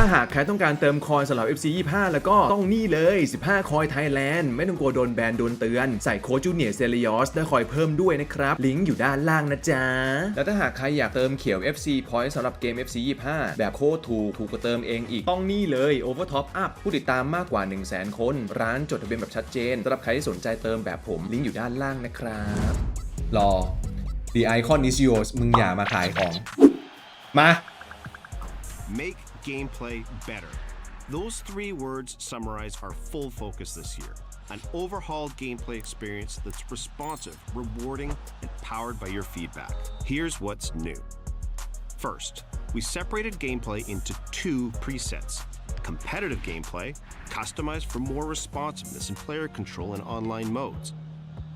ถ้าหากใครต้องการเติมคอยสำหรับ FC 25แล้วก็ต้องนี่เลย 15 คอยไทยแลนด์ไม่ต้องกลัวโดนแบนโดนเตือน ใส่โค้ดจูเนียร์เซเลียสได้คอยเพิ่มด้วยนะครับลิงก์อยู่ด้านล่างนะจ๊ะ แล้วถ้าหากใครอยากเติมเขียว FC Point สำหรับเกม FC 25แบบโค้ดถูกถูกกว่าเติมเองอีก ต้องนี่เลย Over Top Up ผู้ติดตามมากกว่า 1 0 0 0 0 0คน ร้านจดทะเบียนแบบชัดเจนสำหรับใครที่สนใจเติมแบบผมลิงก์อยู่ด้านล่างนะครับ รอ The Icon is yours มึงอย่ามาขายของมา Make gameplay better. Those three words summarize our full focus this year an overhauled gameplay experience that's responsive, rewarding, and powered by your feedback. Here's what's new. First, we separated gameplay into two presets competitive gameplay, customized for more responsiveness and player control in online modes,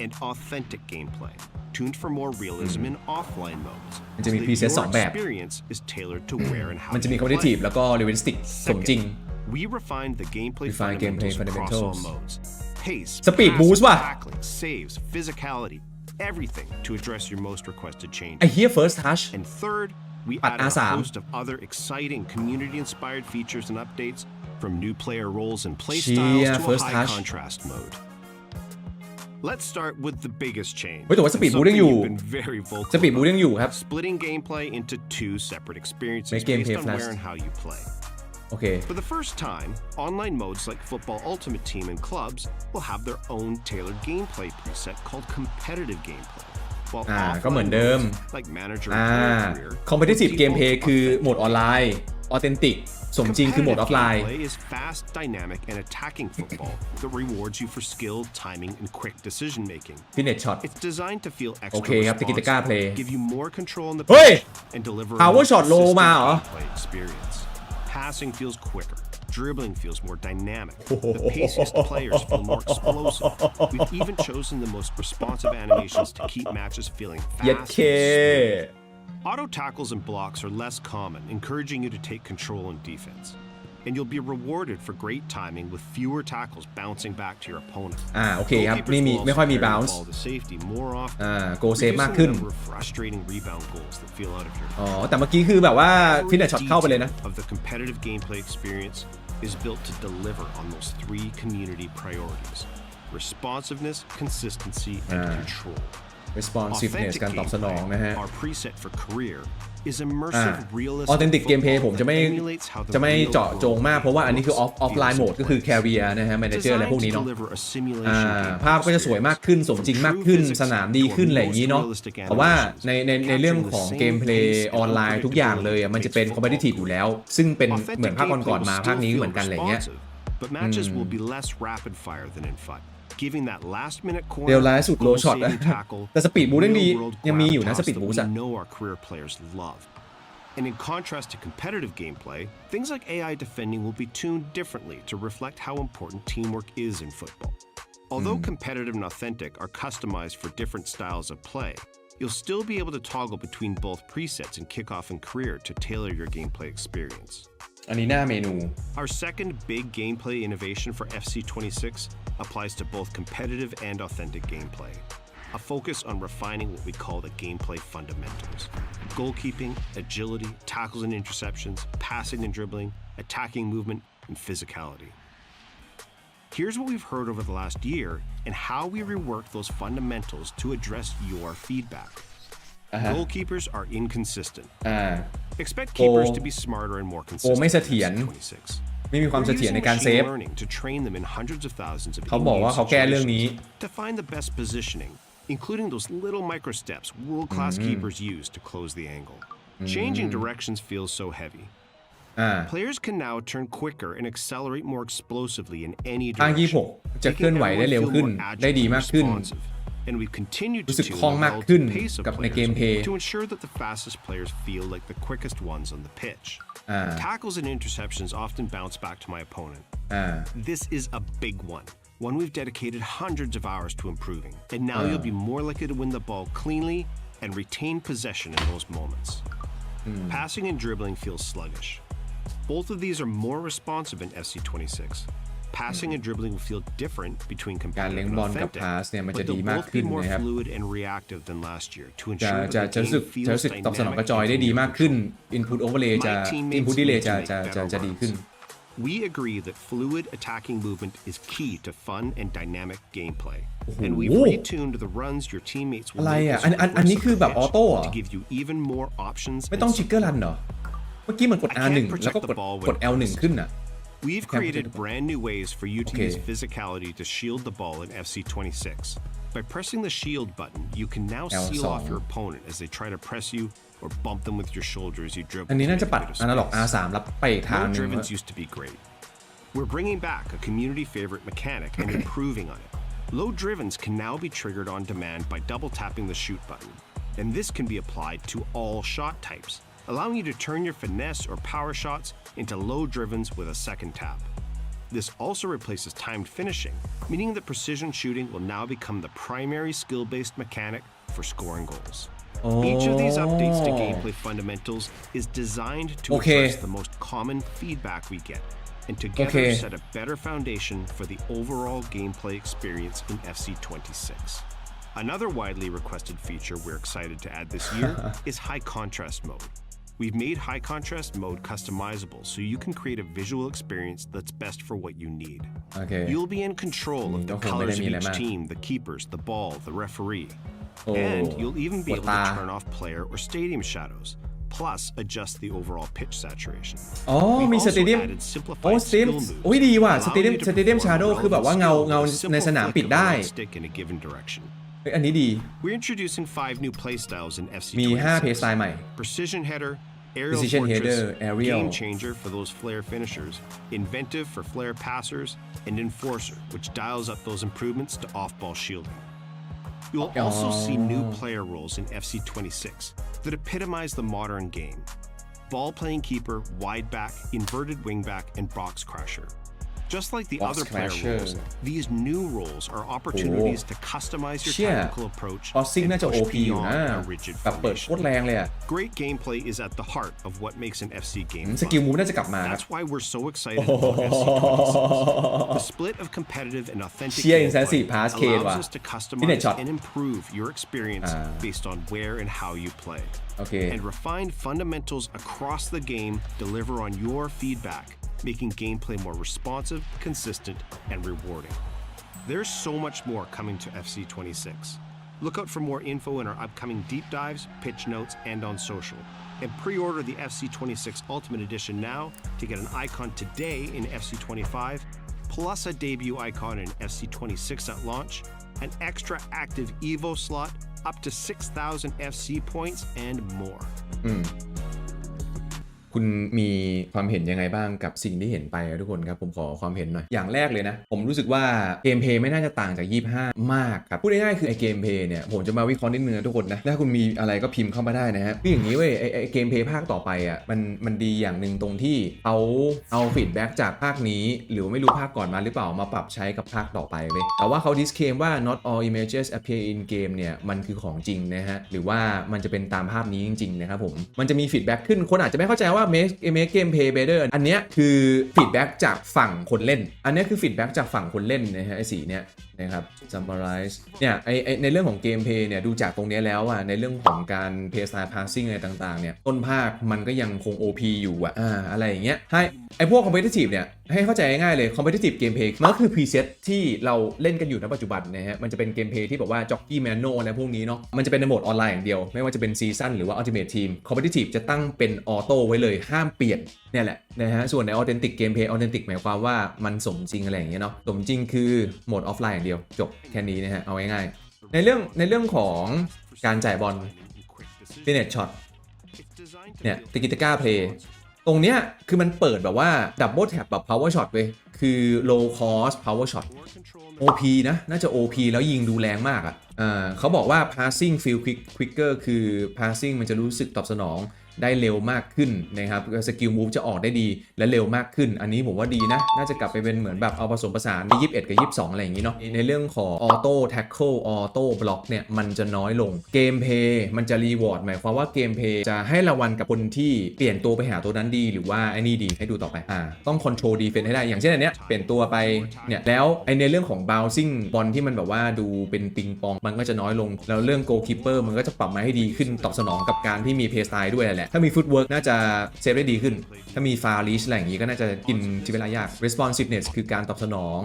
and authentic gameplay, tuned for more realism in offline modes. มันจะมี experience is tailored to where and how มันจะมี you play. competitive แล้วก็ realistic สมจริง We refine the gameplay Refine gameplay fundamentals across modes. Pace, Speed passing, boost ว่ะ tackling, saves, physicality, everything to address your most requested change. I hear first touch And third, we add added a host of other exciting community-inspired features and updates, from new player roles and playstyles Chia, to a high contrast mode. Let's start with the biggest change. เฮ้ยแต่ว่าสปีดบูทยังอยู่สปีดบูทยังอยู่ครับ Splitting gameplay into two separate experiences based on where and how you play. Okay. For the first time, online modes like Football Ultimate Team and Clubs will have their own tailored gameplay preset called competitive gameplay. อ่า ก็เหมือนเดิม อ่า ah, ah, competitive gameplay คือ โหมดออนไลน์ authentic สมจริงคือโหมดออฟไลน์ is fast, dynamic, and attacking football that rewards you for skill, timing, and quick decision making. ฟินเนชช็อต It's designed to feel extra play give you more control on the เฮ้ย and deliver a experience. Passing feels quicker. Dribbling feels more dynamic. The paciest players feel more explosive. We've even chosen the most responsive animations to keep matches feeling fast. and Auto tackles and blocks are less common, encouraging you to take control in defense. And you'll be rewarded for great timing with fewer tackles bouncing back to your opponent. อ่าโอเคครับไม่มีไม่ค่อยมี bounce อ่า go save มากขึ้น frustrating rebound goals that feel out of your อ๋อ แต่เมื่อกี้คือแบบว่า of the competitive gameplay experience is built to deliver on those three community priorities: responsiveness, consistency, and ah. control. responsiveness การตอบสนอง นะฮะ authentic gameplay ผมจะไม่จะไม่เจาะจงมากเพราะว่าอันนี้คือ off offline mode ก็คือ carrier นะฮะ manager อะไรพวกนี้เนาะภาพก็จะสวยมากขึ้นสมจริงมากขึ้นสนามดีขึ้นอะไรอย่างนี้เนาะแต่ว่าในในในเรื่องของเกมเพลย์ออนไลน์ทุกอย่างเลยมันจะเป็น competitive อยู่แล้ว ซึ่งเป็นเหมือนภาคก่อนๆมาภาคนี้เหมือนกันอะไรเงี้ย matches will be less rapid fire than in giving that last minute เร็ว corner ร้ายสุดโลช็อตนะ tackle แต่สปีดบูทยังดี real world ยังมีอยู่นะ crowd ส toss ปีด that บู we ทอะ know And in contrast to competitive gameplay, things like AI defending will be tuned differently to reflect how important teamwork is in football. Although hmm. competitive and authentic are customized for different styles of play, you'll still be able to toggle between both presets in kickoff and career to tailor your gameplay experience. อันนี้หน้าเมนู Our second big gameplay innovation for FC26 applies to both competitive and authentic gameplay. A focus on refining what we call the gameplay fundamentals goalkeeping, agility, tackles and interceptions, passing and dribbling, attacking movement, and physicality. Here's what we've heard over the last year and how we reworked those fundamentals to address your feedback. Uh-huh. Goalkeepers are inconsistent. Uh-huh. Expect keepers to be smarter and more consistent. 26. using machine learning to train them in hundreds of thousands of เขาบอกวา to find the best positioning, including those little micro steps world-class mm-hmm. keepers use to close the angle. Changing mm-hmm. directions feels so heavy. Uh. Players can now turn quicker and accelerate more explosively in any direction. 26จะเคลื่อนไหวได้เร็วขึ้น and we've continued รู้สึกคล่องมากขึ้นกับในเกมเพลย์ to ensure that the fastest players feel like the quickest ones on the pitch. Ah. Tackles and interceptions often bounce back to my opponent. Ah. This is a big one. One we've dedicated hundreds of hours to improving, and now ah. you'll be more likely to win the ball cleanly and retain possession in those moments. Hmm. Passing and dribbling feels sluggish. Both of these are more responsive in FC26, passing and dribbling will feel different between การเลี้ย competitive and authentic, but they they'll both be more fluid and reactive than last year to ensure the game feels dynamic and My teammates make better We agree that fluid attacking movement is key to fun and dynamic gameplay. And we've retuned the runs your teammates will make อ่ะ as อัน you อัน the pitch to give you even more options ไม่ and I can't R1 protect แล้วก็กด the ball L1 ขึ้นอ่ะ We've created brand new ways for you to okay. use physicality to shield the ball in FC26. By pressing the shield button, you can now seal off your opponent as they try to press you or bump them with your shoulder as you dribble. r R3 used to be great. We're bringing back a community favorite mechanic and improving on it. Low drivens can now be triggered on demand by double tapping the shoot button, and this can be applied to all shot types allowing you to turn your finesse or power shots into low drivens with a second tap. This also replaces timed finishing, meaning that precision shooting will now become the primary skill based mechanic for scoring goals. Oh. Each of these updates to oh. gameplay fundamentals is designed to okay. address the most common feedback we get, and together okay. set a better foundation for the overall gameplay experience in FC 26. Another widely requested feature we're excited to add this year is high contrast mode, We've made high contrast mode customizable so you can create a visual experience that's best for what you need. Okay. You'll be in control of the colors of each team, the keepers, the ball, the referee. Oh, and you'll even be able to turn off player or stadium shadows, plus adjust the overall pitch saturation. Oh, อ๋อมีสเตเดียมโอ้สเตเดียมโอ้ยดีว่ะสเตเดียมสเตเดียมชาโดว์คือแบบว่าเงาเงาในสนามปิดได้อันนี้ดี oh, We're introducing five new playstyles in FC ม Precision header Aerial Fortress, game changer for those flare finishers, inventive for flare passers, and enforcer, which dials up those improvements to off-ball shielding. You'll also oh. see new player roles in FC 26 that epitomize the modern game. Ball playing keeper, wide back, inverted wing back, and box crusher. Just like the other player roles, these new roles are opportunities to customize your tactical approach and push beyond a rigid formation. Great gameplay is at the heart of what makes an FC game mm, fun. That's why we're so excited oh. about FC26. The split of competitive and authentic เชี่ย gameplay allows us to customize and improve your experience ah. based on where and how you play. And refined fundamentals across the game deliver on your feedback making gameplay more responsive, consistent, and rewarding. There's so much more coming to FC26. Look out for more info in our upcoming deep dives, pitch notes, and on social. And pre order the FC26 Ultimate Edition now to get an icon today in FC25, plus a debut icon in FC26 at launch, an extra active Evo slot, up to 6,000 FC points, and more. Mm. คุณมีความเห็นยังไงบ้างกับสิ่งที่เห็นไปทุกคนครับ ผมขอความเห็นหน่อย อย่างแรกเลยนะ ผมรู้สึกว่าเกมเพย์ไม่น่าจะต่างจาก 25 มากครับพูดง่ายๆคือไอเกมเพย์เนี่ยผมจะมาวิเคราะห์นิดนึงนะทุกคนนะถ้าคุณมีอะไรก็พิมพ์เข้ามาได้นะฮะคืออย่างนี้เว้ยไอเกมเพย์ภาคต่อไปอ่ะมันมันดีอย่างหนึ่งตรงที่เอาเอาฟีดแบ็กจากภาคนี้ หรือไม่รู้ภาคก่อนมาหรือเปล่ามาปรับใช้กับภาคต่อไปเลยแต่ว่าเขาดิสเคมว่า not all images appear in game เนี่ยมันคือของจริงนะฮะหรือว่ามันจะเป็นตามภาพนี้จริงๆนะครับผมมันจะมีฟีดแบ็กขึ้นคนอาจจะไม่เข้าใจว่าว่า make make gameplay better อันนี้คือฟีดแบ็กจากฝั่งคนเล่น อันนี้คือฟีดแบ็กจากฝั่งคนเล่นนะฮะไอสีเนี้ยนะครับ summarize เนี่ยไอในเรื่องของเกมเพย์เนี่ยดูจากตรงนี้แล้วอะในเรื่องของการ play style passing อะไรต่าง ๆ เนี่ยต้นภาคมันก็ยังคง OP อยู่อะอ่อะไรอย่างเงี้ยให้ไอพวก competitive เนี่ยให้เข้าใจง่ายๆเลย competitive gameplay มันก็คือ preset ที่เราเล่นกันอยู่ในปัจจุบันนะฮะมันจะเป็นเกมเพลย์ที่แบบว่าจ็อกกี้แมนโนอะไรพวกนี้เนาะมันจะเป็นในโหมดออนไลน์อย่างเดียวไม่ว่าจะเป็นซีซั่นหรือว่า ultimate team competitive จะตั้งเป็นออโต้ไว้เลยห้ามเปลี่ยนเนี่ยแหละนะฮะส่วนใน authentic gameplay authentic หมายความว่ามันสมจริงอะไรอย่างเงี้ยเนาะสมจริงคือโหมดออฟไลน์อย่างเดียวจบแค่นี้นะฮะเอาง่ายๆในเรื่องในเรื่องของการจ่ายบอลฟินินชช็อตเนี่ยติกิตก้าเพลย์ตรงเนี้ยคือมันเปิดแบบว่าดับเบิลแท็บแบบ power shot เว้ยคือ low cost power shot OP นะน่าจะ OP แล้วยิงดูแรงมากอ่ะเขาบอกว่า passing feel quick quicker คือ passing มันจะรู้สึกตอบสนองได้เร็วมากขึ้นนะครับสกิลมูฟจะออกได้ดีและเร็วมากขึ้น อันนี้ผมว่าดีนะน่าจะกลับไปเป็นเหมือนแบบเอาผสมผสานใน21 กับ 22 อะไรอย่างนี้เนาะในเรื่องของออโต้แท็กเกิลออโต้บล็อกเนี่ย มันจะน้อยลงเกมเพย์มันจะรีวอร์ดหมายความว่าเกมเพย์จะให้รางวัลกับคนที่เปลี่ยนตัวไปหาตัวนั้นดี หรือว่าไอ้นี่ดีให้ดูต่อไปอ่าต้องคอนโทรลดีเฟนให้ได้อย่างเช่นอันเนี้ยเปลี่ยนตัวไปเนี่ยแล้วไอในเรื่องของบาวซิ่งบอลที่มันแบบว่าดูเป็นปิงปอง มันก็จะน้อยลง แล้วเรื่องโกลคิปเปอร์มันก็จะปรับมาให้ดีขึ้นตอบสนองกับการที่มีเพย์สไตล์ด้วยแหละละถ้ามีฟุตเวิร์กน่าจะเซฟได้ดีขึ้น ถ้ามีฟาลิชอะไรอย่างนี้ก็น่าจะกินทีเวลายาก responsiveness คือการตอบสนอง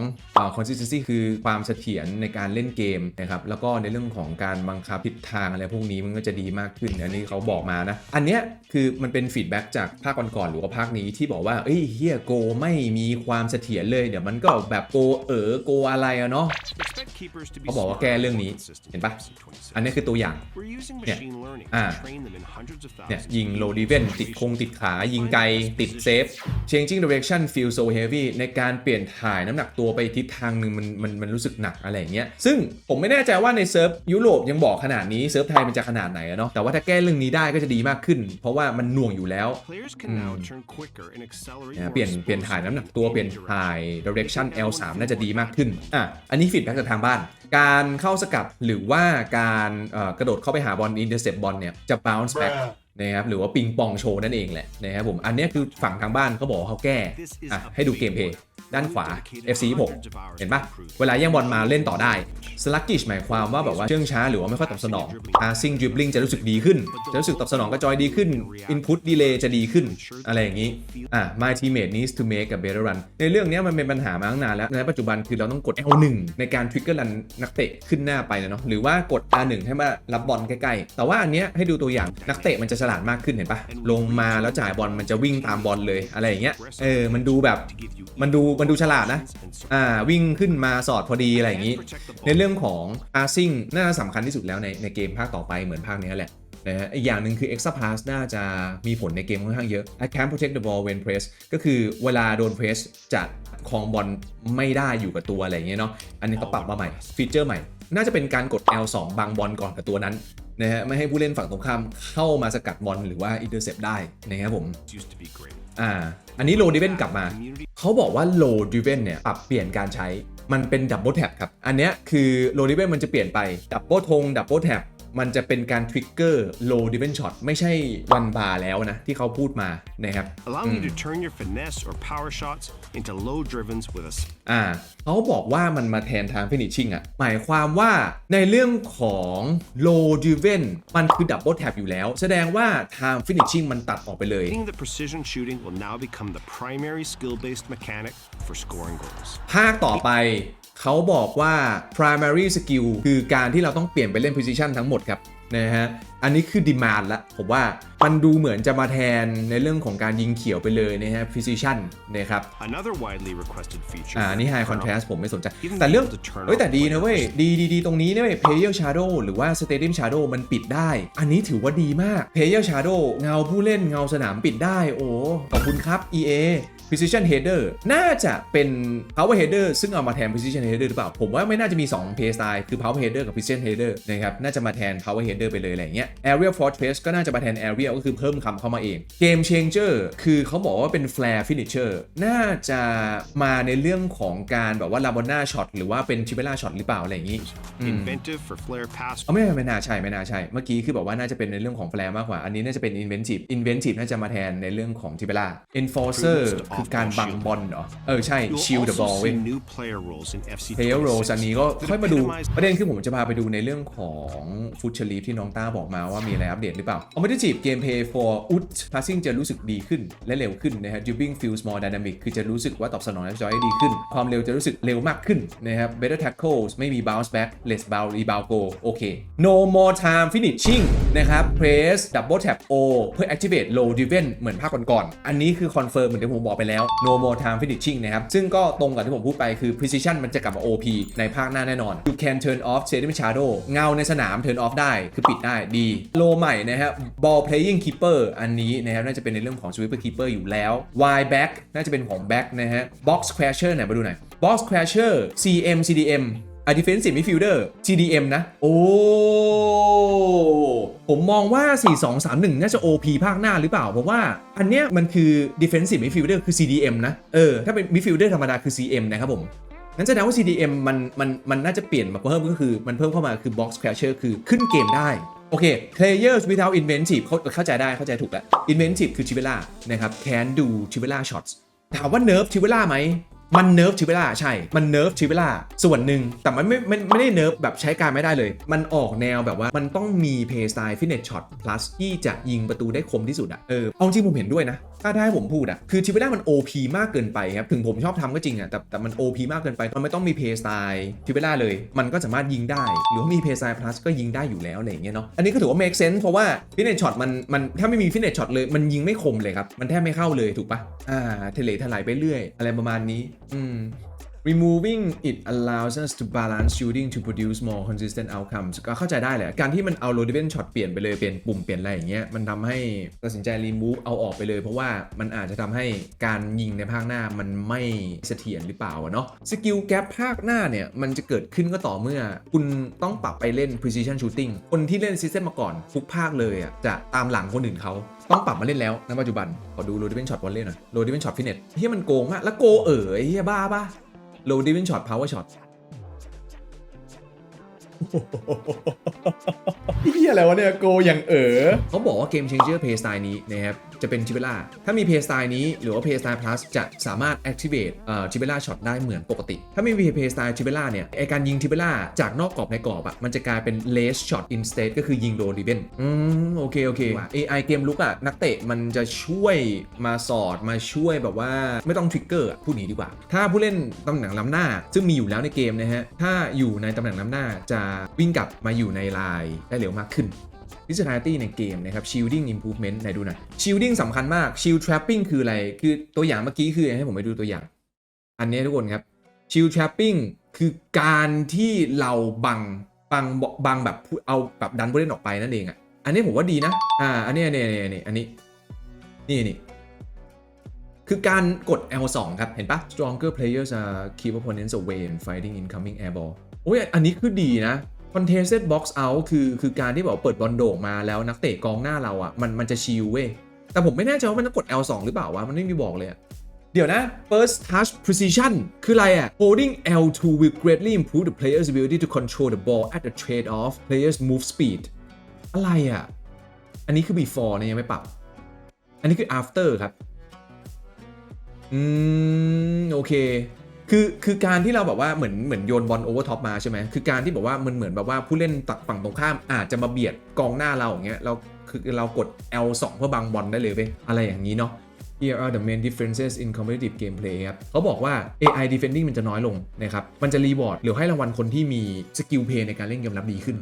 consistency คือความเสถียรในการเล่นเกมนะครับ แล้วก็ในเรื่องของการบังคับทิศทางอะไรพวกนี้มันก็จะดีมากขึ้น อันนี้เขาบอกมานะ อันเนี้ยคือมันเป็นฟีดแบ็กจากภาคก่อนๆหรือว่าภาคนี้ที่บอกว่าเเฮียโกไม่มีความเสถียรเลย เดี๋ยวมันก็แบบโกเออโกอะไรอะเนาะ เขาบอกว่าแก้เรื่องนี้เห็นปะอันนี้คือตัวอย่าง เนี่ยอ่าเนี่ยยิงงโลดีเวนติดคง ติดขายิงไกลติดเซฟ changing direction feel so heavy ในการเปลี่ยนถ่ายน้ำหนักตัวไปทิศทางหนึ่งมันมันมันรู้สึกหนักอะไรเงี้ยซึ่งผมไม่แน่ใจว่าในเซิร์ฟยุโรปยังบอกขนาดนี้ เซิร์ฟไทยมันจะขนาดไหนเนาะแต่ว่าถ้าแก้เรื่องนี้ได้ก็จะดีมากขึ้น เพราะว่ามันน่วงอยู่แล้ว เปลี่ยนเปลี่ยนถ่ายน้ำหนักตัวเปลี่ยนถ่าย direction L3 น่าจะดีมากขึ้นอ่ะอันนี้ฟีดแบ็กจากทางบ้านการเข้าสกัดหรือว่าการกระโดดเข้าไปหาบอลอินเตอร์เซปบอลเนี่ยจะบ o u n c e back นะครับหรือว่าปิงปองโชว์นั่นเองแหละนะครับผมอันนี้คือฝั่งทางบ้านเขาบอกเขาแก้อ่ะให้ดูเกมเพย์ด้านขวา FC 6เห็นปะเวลาแย่งบอลมาเล่นต่อได้ สลักกิชหมายความว่าแบบว่าเชื่องช้า หรือว่าไม่ค่อยตอบสนองอาซิงจริบลิงจะรู้สึกดีขึ้น จะรู้สึกตอบสนองกระจอยดีขึ้นอินพุตดีเลย์จะดีขึ้น อะไรอย่างนี้อ่ะ my teammate needs to make a better run ในเรื่องนี้มันเป็นปัญหามาตั้งนานแล้วในปัจจุบันคือเราต้องกด L1 ในการทริกเกอร์รันนักเตะขึ้นหน้าไปนะเนาะ หรือว่ากด R1 ให้มารับบอลใกล้ ๆ แต่ว่าอันเนี้ยให้ดูตัวอย่างนักเตะมันจะฉลาดมากขึ้นเห็นปะลงมาแล้วจ่ายบอลมันจะวิ่งตามบอลเลยอะไรอย่างเงี้ยเออมันดูแบบมันดูมันดูฉลาดนะ อ่า วิ่งขึ้นมาสอดพอดีอะไรอย่างนี้ ในเรื่องของ passing น่าสำคัญที่สุดแล้วในในเกมภาคต่อไปเหมือนภาคนี้แหละนะฮะอีกอย่างหนึ่งคือ extra pass น่าจะมีผลในเกมค่อนข้างเยอะ I can protect the ball when press ก็คือเวลาโดน press จะคลองบอลไม่ได้อยู่กับตัวอะไรอย่างเงี้ยเนาะ อันนี้ก็ปรับมาใหม่ฟีเจอร์ใหม่ น่าจะเป็นการกด L2 บางบอลก่อนกับตัวนั้นนะฮะไม่ให้ผู้เล่นฝั่งตรงข้ามเข้ามาสกัดบอลหรือว่า intercept ได้นะครับผมอ่าอันนี้โลดิเวนกลับมาเขาบอกว่าโลดิเวนเนี่ยปรับเปลี่ยนการใช้ มันเป็นดับเบิลแท็บครับ อันนี้คือโลดิเวนมันจะเปลี่ยนไปดับเบิลทงดับเบิลแท็บมันจะเป็นการทริกเกอร์ low diven shot ไม่ใช่วันบาร์แล้วนะที่เขาพูดมานะครับ allowing you to turn your finesse or power shots into low drivens with a อ่า เขาบอกว่ามันมาแทนทาง finishing อ่ะ หมายความว่าในเรื่องของ low driven มันคือ double tap อยู่แล้ว แสดงว่าทาง finishing มันตัดออกไปเลย that precision shooting will now become the primary skill based mechanic for scoring goals ภาคต่อไปเขาบอกว่า primary skill คือการที่เราต้องเปลี่ยนไปเล่น position ทั้งหมดครับนะฮะ อันนี้คือ demand ละผมว่ามันดูเหมือนจะมาแทนในเรื่องของการยิงเขียวไปเลยนะฮะ p o s i t i o n นะครับอ่านี่ high contrast ผมไม่สนใจแต่เรื่องเฮ้ยแต่ดีนะเว้ยดีดีดีตรงนี้เนี่ย player shadow หรือว่า stadium shadow มันปิดได้ อันนี้ถือว่าดีมาก player shadow เงาผู้เล่นเงาสนามปิดได้โอ้ขอบคุณครับ EA precision header น่าจะเป็น power header ซึ่งเอามาแทน precision header หรือเปล่า ผมว่าไม่น่าจะมี2 play style คือ power header กับ precision header นะครับ น่าจะมาแทน power header ไปเลยอะไรเงี้ย aerial fortress ก็น่าจะมาแทน aerial ก็คือเพิ่มคำเข้ามาเอง game changer คือเขาบอกว่าเป็น flare finisher น่าจะมาในเรื่องของการแบบว่าล a บ o นนา h o t หรือว่าเป็น c h i บ e l a shot หรือเปล่าอะไรอย่างนี้เอาไม่ไม่น่าใช่ไม่น่าใช่ เมื่อกี้คือบอกว่าน่าจะเป็นในเรื่องของ flare มากกว่า อันนี้น่าจะเป็น inventive inventive น่าจะมาแทนในเรื่องของ c h i บ e l a enforcer คือการบังบอลเหรอ เออ ใช่ ชิลเดอะบอลเว้ยเ l ล y e r อันนี้ก็ค่อยมาดูประเด็นคือผมจะพาไปดูในเรื่องของฟุตชลีฟที่น้องต้าบอกมาว่ามีอะไรอัปเดตหรือเปล่าเอาไม่ได้จีบเกมเพย์ for อุ o พา a s s i n จะรู้สึกดีขึ้นและเร็วขึ้นนะฮะับ i ูบิ้งฟิลส์มอ o r e d y n a m i คือจะรู้สึกว่าตอบสนองและจอยดีขึ้น ความเร็วจะรู้สึกเร็วมากขึ้นนะครับเบเ t อร์แท็กโคสไม่มีบาวส์แบ็ c เลสบาวรีบาวโกโอเคโนมอร์ไทม์ฟินิชชิ่งนะครับรสดับเบิลแท็บโอเพื่อแอคที a t e low d r i v เหมือนภาคก่อนๆอันนี้คือคอนเฟิร์มเหมือนที่ผมบอกไปปแล้ว no more time finishing นะครับ ซึ่งก็ตรงกับที่ผมพูดไปคือ precision มันจะกลับมา OP ในภาคหน้าแน่นอน you can turn off s h a d o n shadow เงาในสนาม turn off ได้คือปิดได้ดีโลใหม่นะครับ ball playing keeper อันนี้นะครับ น่าจะเป็นในเรื่องของ sweeper keeper อยู่แล้ว wide back น่าจะเป็นของ back นะฮะ box crasher ไหนมาดูหน่อย box crasher cm cdm อะดิเฟนซีมิฟิลเดอร์ GDM นะ โอ้ผมมองว่า 4-2-3-1 น่าจะ OP ภาคหน้าหรือเปล่า เพราะว่าอันเนี้ยมันคือ defensive midfielder คือ CDM นะ เออถ้าเป็นมิฟิลเดอร์ธรรมดาคือ CM นะครับผมนั่นแสดงว่า CDM มันมันมันน่าจะเปลี่ยนมาเพิ่มก็คือ มันเพิ่มเข้ามาคือ box crasher คือขึ้นเกมได้โอเค players without inventive เขาเข้าใจได้เข้าใจถูกแล้ว inventive คือชิเวล่านะครับ can do ชิเวล่า shots ถามว่าเนิร์ฟชิเวล่าไหมมันเนิร์ฟชิเวล่าใช่ มันเนิร์ฟชิเวล่าส่วนหนึ่ง แต่มันไม่ไม่ไม่ได้เนิร์ฟแบบใช้การไม่ได้เลย มันออกแนวแบบว่ามันต้องมีเพย์สไตล์ฟิตเนสช็อต พลัส ที่จะยิงประตูได้คมที่สุดอะเออเอาจริงผมเห็นด้วยนะถ้าได้ผมพูดอะคือชิเวล่ามัน OP มากเกินไปครับ ถึงผมชอบทำก็จริงอะแต่แต่มัน OP มากเกินไป มันไม่ต้องมีเพย์สไตล์ชิเวล่าเลย มันก็สามารถยิงได้ หรือว่ามีเพย์สไตล์พลัสก็ยิงได้อยู่แล้ว อะไรเงี้ยเนาะ อันนี้ก็ถือว่า make sense เพราะว่าฟินเนชช็อตมันมันถ้าไม่มีฟินเนชช็อตเลยมันยิงไม่คมเลยครับ มันแทบไม่เข้าเลยถูกปะอ่า เทเลทลายไปเรื่อย อะไรประมาณนี้ อืม removing it allows us to balance shooting to produce more consistent outcomes ก็เข้าใจได้แหละ การที่มันเอา r รด a t i o ช shot เปลี่ยนไปเลยเปลี่ยนปุ่มเปลี่ยนอะไรอย่างเงี้ย มันทำให้ตัดสินใจ remove เอาออกไปเลย เพราะว่ามันอาจจะทำให้การยิงในภาคหน้ามันไม่เสถียรหรือเปล่าเนาะ skill gap ภาคหน้าเนี่ย มันจะเกิดขึ้นก็ต่อเมื่อ คุณต้องปรับไปเล่น precision shooting คนที่เล่น system มาก่อนฟุกภาคเลยอ่ะจะตามหลังคนอื่นเขาต้องปรับมาเล่นแล้วในปัจจุบันขอดูโรดิเวนช็อตวอลเล่หน่อยโรดิเวนช็อตฟินเนเที่มันโกงอะแล้วโกเอ๋ยเฮียบ้าปะโลดิวินช็อตพาวเวอร์ช็อตเฮียอะไรวะเนี่ย โกอย่างเออเขาบอกว่าเกมเชนเจอร์เพย์สไตล์นี้นะครับจะเป็นจิเบล่า ถ้ามีเพย์สไตล์นี้หรือว่าเพย์สไตล์พลัสจะสามารถ activate จิเบล่าช็อตได้เหมือนปกติ ถ้าไม่มีเพย์สไตล์จิเบล่าเนี่ยไอการยิงจิเบล่าจากนอกกรอบในกรอบอ่ะมันจะกลายเป็นเลสช็อตอินสเตทก็คือยิงโดนริเบน อืมโอเค โอเค AI เกมลุกอ่ะนักเตะมันจะช่วยมาสอดมาช่วยแบบว่า ไม่ต้องทริกเกอร์พูดนี้ดีกว่า ถ้าผู้เล่นตำแหน่งล้ำหน้า ซึ่งมีอยู่แล้วในเกมนะฮะ ถ้าอยู่ในตำแหน่งล้ำหน้าจะวิ่งกลับมาอยู่ในลายได้เร็วมากขึ้น v ิ s i b i l ตี้ในเกมนะครับชิลดิ้งอิมพูเมนต์ไหนดูหน่อยชิลดิ้งสำคัญมากชิลทรั t ปิ้งคืออะไรคือตัวอย่างเมื่อกี้คือให้ผมไปดูตัวอย่าง อันนี้ทุกคนครับชิลทรั t ปิ้งคือการที่เราบังบังบังแบบเอาแบบดันผู้เล่นออกไปนั่นเองอ่ะอันนี้ผมว่าดีนะอ่าอันนี้อันนี้อันนี้อันนี้อันนี้นี่นี่คือการกด L2 ครับ เห็นปะ stronger players are keep opponents away and fighting incoming airball โอ้ยอันนี้คือดีนะคอนเ n t บ็อกซ์เอาท์คือคือการที่บอกเปิดบอลโด่งมาแล้วนักเตะกองหน้าเราอ่ะ มันมันจะชิวเว้ยแต่ผมไม่แน่ใจว่ามันต้องกด L2 หรือเปล่าวะมันไม่มีบอกเลย เดี๋ยวนะ first touch precision คืออะไรอะ holding L2 will greatly improve the player's ability to control the ball at the trade off player's move speed อะไรอะอันนี้คือ before นะ ยังไม่ปรับ อันนี้คือ after ครับ อืม โอเคคือคือการที่เราแบบว่าเหมือนเหมือนโยนบอลโอเวอร์ท็อปมาใช่ไหมคือการที่บอกว่ามันเหมือนแบบว่าผู้เล่นตักฝั่งตรงข้ามอาจจะมาเบียดกองหน้าเราอย่างเงี้ยเราคือเรากด L2 เพื่อบังบอลได้เลยเว้ยอะไรอย่างนี้เนาะ Here are the main differences in competitive gameplay ครับเขาบอกว่า AI defending มันจะน้อยลงนะครับมันจะรีวอร์ดหรือให้รางวัลคนที่มีสกิลเพย์ในการเล่นเกมรับดีขึ้น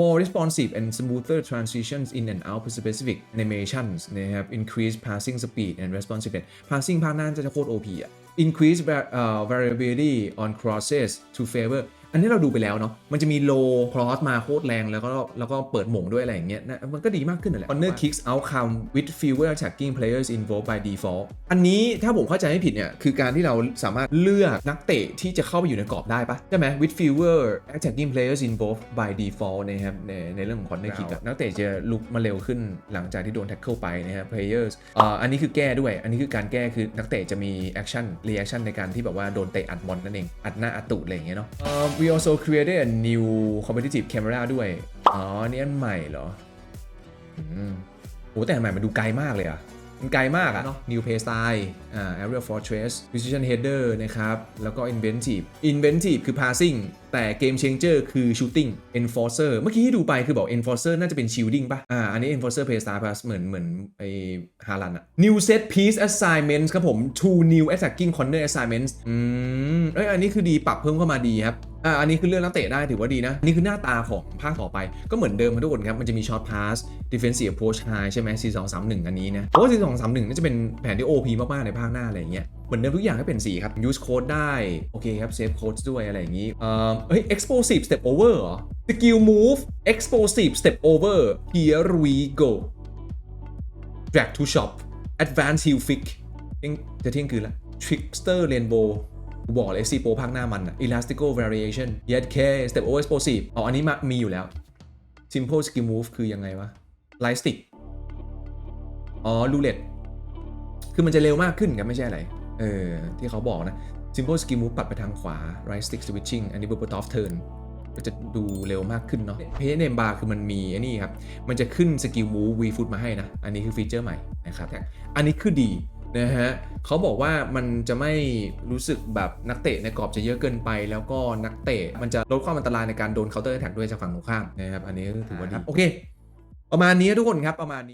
more responsive and smoother transitions in and out of specific animations นะครับ increased passing speed and responsiveness passing ภาคหน้าจะโคตร OP อ่ะ increase uh, variability on crosses to favor อันนี้เราดูไปแล้วเนาะ มันจะมีโลคลอสมาโคตรแรงแล้วก็แล้วก็เปิดหมงด้วยอะไรอย่างเงี้ยนะมันก็ดีมากขึ้นนั่นแหละ Honor kicks outcome with fewer attacking players involved by default อันนี้ถ้าผมเข้าใจไม่ผิดเนี่ย คือการที่เราสามารถเลือกนักเตะที่จะเข้าไปอยู่ในกรอบได้ปะใช่ไหม with fewer attacking players involved by default นะครับในในเรื่องของ Honor kick นักเตะจะลุกมาเร็วขึ้นหลังจากที่โดน tackle ไปนะครับ players อ่าอันนี้คือแก้ด้วย อันนี้คือการแก้คือนักเตะจะมี action reaction ในการที่แบบว่าโดนเตะอัดบอลนั่นเอง อัดหน้าอัดตูดอะไรอย่างเงี้ยเนาะ we also created a new competitive camera ด้วย อ๋อนี่อันใหม่เหรอโอ้แต่ใหม่มันดูไกลมากเลยอะมันไกลมากอะ New Play Style อ่า Aerial Fortress Precision Header นะครับ แล้วก็ Inventive Inventive คือ Passing แต่ Game Changer คือ Shooting Enforcer เมื่อกี้ที่ดูไปคือบอก Enforcer น่าจะเป็น Shielding ป่ะอ่าอันนี้ Enforcer Play Style Pass เหมือนเหมือนไอฮารันอะ New Set Piece Assignments ครับผม Two New Attacking Corner Assignments อืมเอ้ยอันนี้คือดี ปรับเพิ่มเข้ามาดีครับอ่าอันนี้คือเรื่องนักเตะได้ถือว่าดีนะนี่คือหน้าตาของภาคต่อไป ก็เหมือนเดิมทุกคนครับ มันจะมีช็อตพาสดิเฟนซีฟโพชไฮใช่ไหมสี่สองสามหนึ่งอันนี้นะเพราะว่าสี่สองสามหนึ่งน่าจะเป็นแผนที่โอพีมาก ๆ ในภาคหน้า อะไรอย่างเงี้ยเหมือนเดิมทุกอย่างให้เป็นสีครับยูสโค้ดได้ โอเคครับเซฟโค้ดด้วย อะไรอย่างงี้ เอ่อเฮ้ยอ็กซ์โพซ e ฟสเต็ปโอเหรอสกิลมูฟเ move explosive s t e อ over here we go drag to shop advance heel flick จะเที่ยงคืนละ trickster rainbow กูบอกเลยซีโป o ภาคหน้ามันอะ Elastical Variation Yet K Step Over Explosive อ๋ออันนี้มามีอยู่แล้ว Simple Skill Move คือยังไงวะ Light Stick อ๋อ Roulette คือมันจะเร็วมากขึ้นกันไม่ใช่อะไร เออ ที่เขาบอกนะ Simple Skill Move ปัดไปทางขวา Right Stick Switching อันนี้ b u r p l e Off Turn ก็จะดูเร็วมากขึ้นเนาะเพจเนมบาร์คือมันมีอันนี้ครับ มันจะขึ้นสกิลมูฟวีฟ o ตมาให้นะ อันนี้คือฟีเจอร์ใหม่นะครับอันนี้คือดีนะฮะเขาบอกว่ามันจะไม่รู้สึกแบบนักเตะในกรอบจะเยอะเกินไป แล้วก็นักเตะ มันจะลดความอันตรายในการโดนเคาน์เตอร์แท็กด้วยจากฝั่งตรงข้ามนะครับอันนี้ถือว่าดีโอเคประมาณนี้ทุกคนครับประมาณนี้